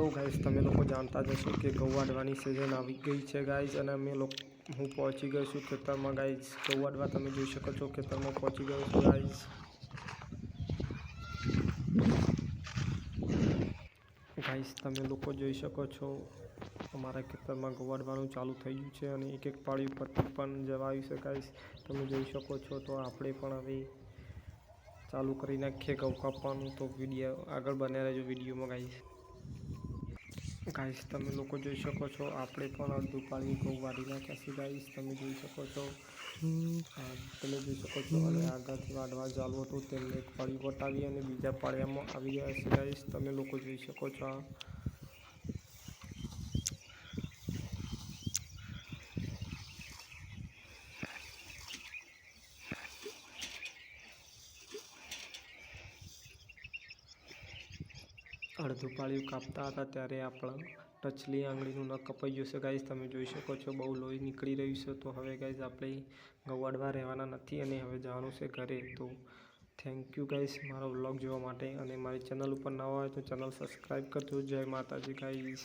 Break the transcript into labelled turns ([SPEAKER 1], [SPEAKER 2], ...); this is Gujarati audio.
[SPEAKER 1] હેલો ગાઈસ, તમે લોકો જાણતા જ હશો કે ઘઉં વાઢવાની સિઝન આવી ગઈ છે ગાઈસ અને અમે લોકો, હું પહોંચી ગયો છું ખેતરમાં ગાઈસ. વાઢવા તમે જોઈ શકો છો ખેતરમાં પહોંચી ગયો છું ગાઈસ. ગાઈસ, તમે લોકો જોઈ શકો છો અમારા ખેતરમાં ઘઉં વાઢવાનું ચાલુ થઈ ગયું છે અને એક એક પાળી ઉપરથી પણ જવાયું છે ગાઈસ. તમે જોઈ શકો છો તો આપણે પણ હવે ચાલુ કરી નાખીએ ઘઉં કાપવાનું તો વીડિયો આગળ બન્યા રહેજો વિડીયોમાં ગાઈસ. ગાઈસ, તમે લોકો જોઈ શકો છો, આપણે પણ અડધું પાણી ઘઉં વાળી નાખ્યા છે, ગાઈસ, તમે જોઈ શકો છો. તમે જોઈ શકો છો, અને આગળથી વાઢવા ચાલુ હતું, તેમને એક પાળી વટાવી અને બીજા પાળિયામાં આવી ગયા છે, ગાઈસ, તમે લોકો જોઈ શકો છો અડધું પાળિયું કાપતા હતા ત્યારે આપણા ટચલી આંગળીનું નખ કપાઈ ગયું છે ગાઈઝ, તમે જોઈ શકો છો બહુ લોહી નીકળી રહ્યું છે. તો હવે ગાઈઝ, આપણે ગવાડવા રહેવાના નથી અને હવે જવાનું છે ઘરે. તો થેન્ક યુ ગાઈઝ મારો વ્લોગ જોવા માટે. અને મારી ચેનલ ઉપર નવા હોય તો ચેનલ સબસ્ક્રાઈબ કરજો. જય માતાજી ગાઈઝ.